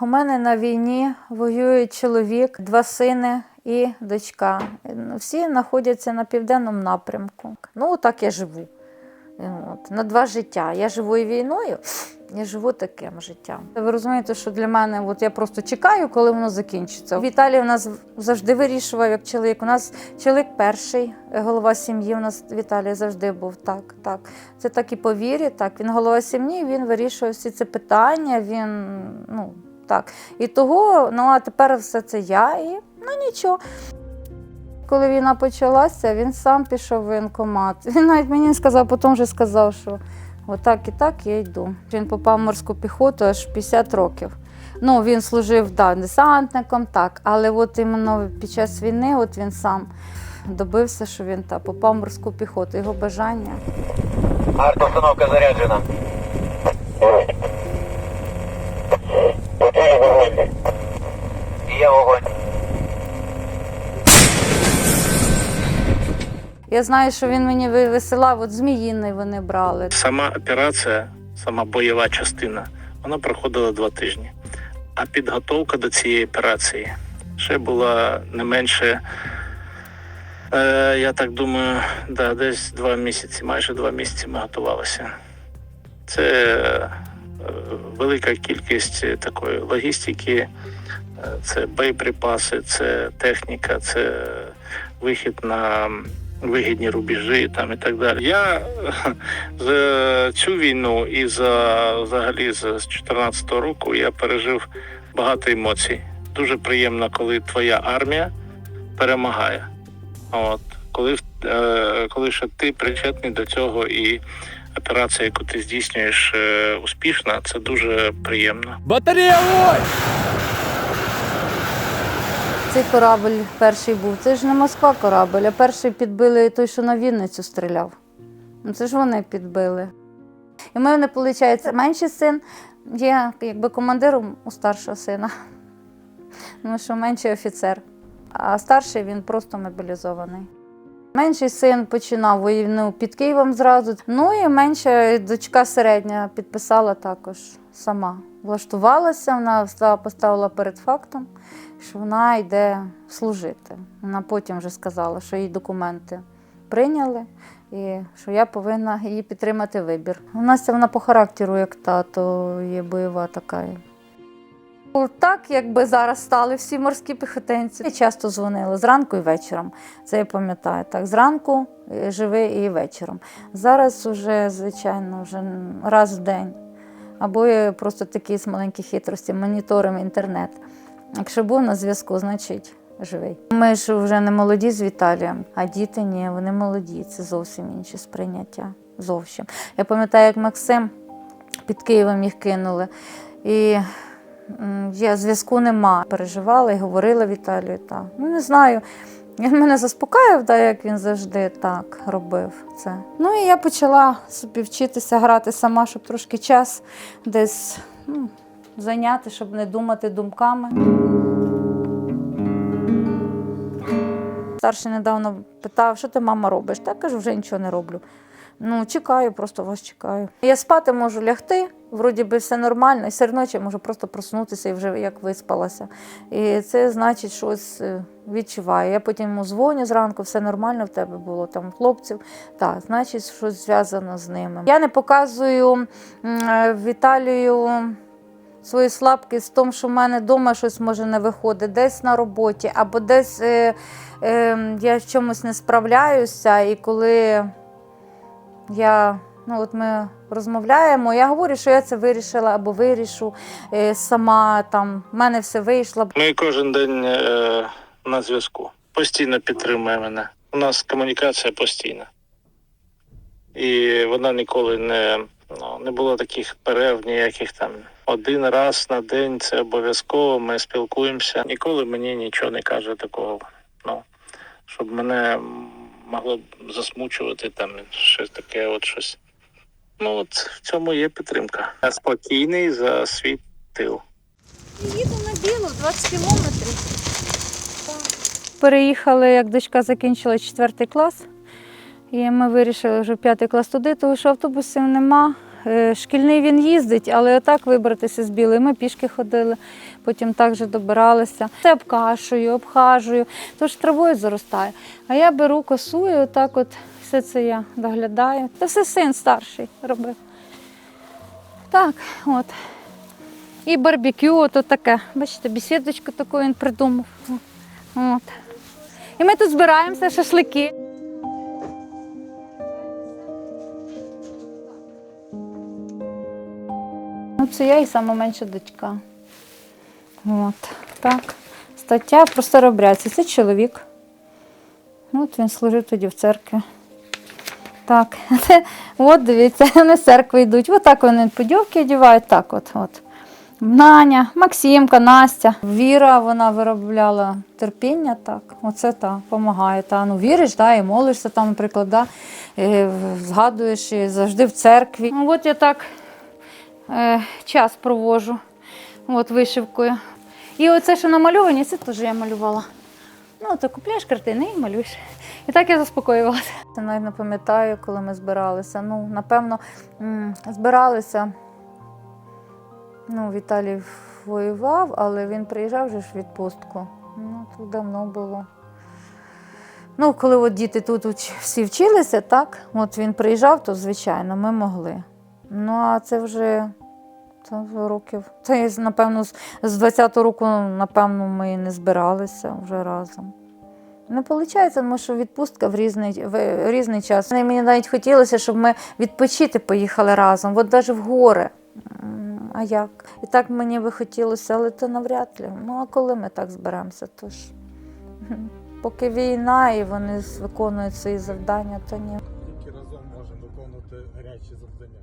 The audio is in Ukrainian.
У мене на війні воює чоловік, два сини і дочка. Всі знаходяться на південному напрямку. Ну, так я живу. От, на два життя. Я живу і війною, я живу таким життям. Ви розумієте, що для мене от я просто чекаю, коли воно закінчиться. Віталій у нас завжди вирішував як чоловік. У нас чоловік перший, голова сім'ї. У нас Віталій завжди був так. так. Це так і по вірі, так. Він голова сім'ї, він вирішує всі ці питання. Він ну так. І того, ну а тепер все це я і ну нічого. Коли війна почалася, він сам пішов в воєнкомат. Він навіть мені сказав, потім вже сказав, що отак і так я йду. Він попав в морську піхоту аж 50 років. Ну, він служив да, десантником, так, але от іменно під час війни от він сам добився, що він та, попав в морську піхоту. Його бажання. Артустановка заряджена. Є вогонь. Я знаю, що він мені ви- висилав, от Зміїний вони брали. Сама операція, сама бойова частина, вона проходила два тижні. А підготовка до цієї операції ще була не менше, е, я так думаю, да, десь два місяці, майже два місяці ми готувалися. Це е, велика кількість такої логістики, е, це боєприпаси, це техніка, це вихід на вигідні рубежі там і так далі. Я за цю війну і за взагалі з 2014 року я пережив багато емоцій. Дуже приємно, коли твоя армія перемагає. От коли е, коли ще ти причетний до цього і операція, яку ти здійснюєш е, успішна, це дуже приємно. Батарея! Цей корабль перший був. Це ж не Москва корабль, а перший підбили той, що на Вінницю стріляв. Ну, це ж вони підбили. І в мене, виходить, менший син є якби командиром у старшого сина. Тому що менший офіцер, а старший він просто мобілізований. Менший син починав війну під Києвом зразу. Ну і менша дочка середня підписала також сама. Влаштувалася, вона поставила перед фактом, що вона йде служити. Вона потім вже сказала, що її документи прийняли і що я повинна її підтримати вибір. У нас вона по характеру, як тато, є бойова така. Так, якби зараз стали всі морські піхотинці. Я часто дзвонила зранку і вечором. Це я пам'ятаю. Так, зранку е, живи і вечором. Зараз вже, звичайно, вже раз в день. Або просто такі з маленькі хитрості, моніторимо інтернет. Якщо був на зв'язку, значить живий. Ми ж вже не молоді з Віталієм, а діти ні, вони молоді. Це зовсім інші сприйняття. Зовсім. Я пам'ятаю, як Максим під Києвом їх кинули. І я зв'язку нема. Переживала і говорила Віталію так. Ну не знаю. Він мене заспокоїв, да, як він завжди так робив це. Ну і я почала собі вчитися грати сама, щоб трошки час десь ну, зайняти, щоб не думати думками. Старший недавно питав, що ти мама робиш? Та кажу, вже нічого не роблю. Ну, чекаю, просто вас чекаю. Я спати можу лягти, вроді би все нормально, і серед ночі можу просто проснутися і вже як виспалася. І це значить, щось е, відчуваю. Я потім йому дзвоню зранку, все нормально в тебе було, там хлопців. Так, значить, щось зв'язано з ними. Я не показую е, Віталію свою слабкість в тому, що в мене вдома щось може не виходить, десь на роботі, або десь е, е, я в чомусь не справляюся, і коли я, ну от ми розмовляємо, я говорю, що я це вирішила або вирішу е, сама, там, в мене все вийшло. Ми кожен день е, на зв'язку. Постійно підтримує мене. У нас комунікація постійна. І вона ніколи не, ну, не було таких перерв, ніяких там. Один раз на день це обов'язково. Ми спілкуємося. Ніколи мені нічого не каже такого. Ну, щоб мене могло б засмучувати там щось таке, от щось. Ну от в цьому є підтримка. Я спокійний за свій тил. Їду на білу 20 кілометрів. Переїхали, як дочка закінчила 4 клас. І ми вирішили вже п'ятий клас туди, тому що автобусів нема. Е, шкільний він їздить, але отак вибратися з білої. Ми пішки ходили, потім так же добиралися. Це обкашую, обхажую, тож травою заростає. А я беру косу і отак от все це я доглядаю. Це все син старший робив. Так, от. І барбекю, ото таке. Бачите, бесідочку таку він придумав. От. І ми тут збираємося, шашлики. Це я і сама менша дочка. От, так. Стаття про старобрядці. Це чоловік. От він служив тоді в церкві. Так, от дивіться, вони з церкви йдуть. Отак вони подівки одягають, так от. от. Наня, Максимка, Настя. Віра, вона виробляла терпіння, так. Оце так, допомагає. Та. Ну, віриш, да, і молишся там, наприклад, да, і згадуєш і завжди в церкві. Ну, от я так е, час провожу от, вишивкою. І оце, що намальовані, це теж я малювала. Ну, то купляєш картини і малюєш. І так я заспокоювалася. Я навіть не пам'ятаю, коли ми збиралися. Ну, напевно, збиралися. Ну, Віталій воював, але він приїжджав вже ж в відпустку. Ну, це давно було. Ну, коли от діти тут всі вчилися, так, от він приїжджав, то звичайно, ми могли. Ну, а це вже це років. Це, напевно, з- з 20-го року, напевно, ми не збиралися вже разом. Не виходить, тому що відпустка в різний, в різний час. Мені навіть хотілося, щоб ми відпочити поїхали разом, от навіть в гори. А як? І так мені би хотілося, але то навряд ли. Ну а коли ми так зберемося, то ж поки війна і вони виконують свої завдання, то ні. Тільки разом можемо виконувати гарячі завдання.